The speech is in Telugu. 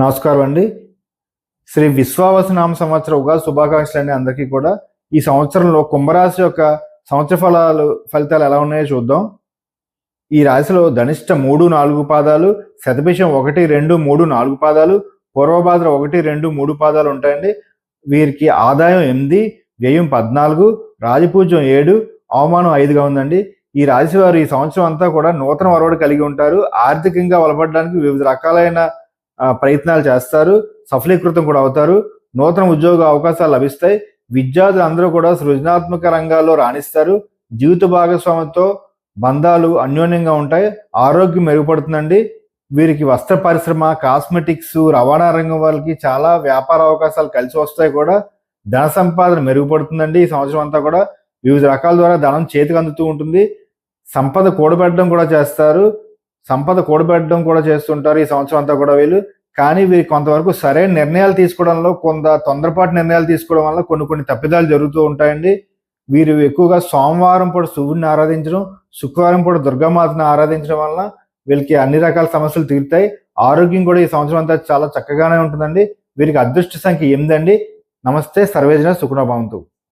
నమస్కారం అండి. శ్రీ విశ్వావసనామ సంవత్సర ఉగాది శుభాకాంక్షలు అండి అందరికీ కూడా. ఈ సంవత్సరంలో కుంభరాశి యొక్క సంవత్సర ఫలాలు ఫలితాలు ఎలా ఉన్నాయో చూద్దాం. ఈ రాశిలో ధనిష్ట మూడు నాలుగు పాదాలు శతభిషం ఒకటి రెండు మూడు నాలుగు పాదాలు పూర్వభాద్ర ఒకటి రెండు మూడు పాదాలు ఉంటాయండి. వీరికి ఆదాయం ఎనిమిది వ్యయం పద్నాలుగు రాజపూజ్యం ఏడు అవమానం ఐదుగా ఉందండి. ఈ రాశి వారు ఈ సంవత్సరం అంతా కూడా నూతన వరవడి కలిగి ఉంటారు. ఆర్థికంగా బలపడడానికి వివిధ రకాలైన ప్రయత్నాలు చేస్తారు సఫలీకృతం కూడా అవుతారు నూతన ఉద్యోగ అవకాశాలు లభిస్తాయి విద్యార్థులు అందరూ కూడా సృజనాత్మక రంగాల్లో రాణిస్తారు జీవిత భాగస్వామితో బంధాలు అన్యోన్యంగా ఉంటాయి ఆరోగ్యం మెరుగుపడుతుందండి. వీరికి వస్త్ర పరిశ్రమ కాస్మెటిక్స్ రవాణా రంగం వాళ్ళకి చాలా వ్యాపార అవకాశాలు కలిసి వస్తాయి కూడా. ధన సంపాదన మెరుగుపడుతుందండి ఈ సంవత్సరం అంతా కూడా. వివిధ రకాల ద్వారా ధనం చేతికి అందుతూ ఉంటుంది. సంపద కూడబెట్టడం కూడా చేస్తారు. సంపద కూడబెట్టడం కూడా చేస్తుంటారు ఈ సంవత్సరం అంతా కూడా వీళ్ళు. కానీ వీరు కొంతవరకు సరైన నిర్ణయాలు తీసుకోవడంలో కొంత తొందరపాటు నిర్ణయాలు తీసుకోవడం వల్ల కొన్ని కొన్ని తప్పిదాలు జరుగుతూ ఉంటాయండి. వీరు ఎక్కువగా సోమవారం పూట శివుడిని ఆరాధించడం శుక్రవారం పూట దుర్గామాతను ఆరాధించడం వల్ల వీళ్ళకి అన్ని రకాల సమస్యలు తీరుతాయి. ఆరోగ్యం కూడా ఈ సంవత్సరం అంతా చాలా చక్కగానే ఉంటుందండి. వీరికి అదృష్ట సంఖ్య ఎనిమిది అండి నమస్తే సర్వేజన సుఖనభవంతు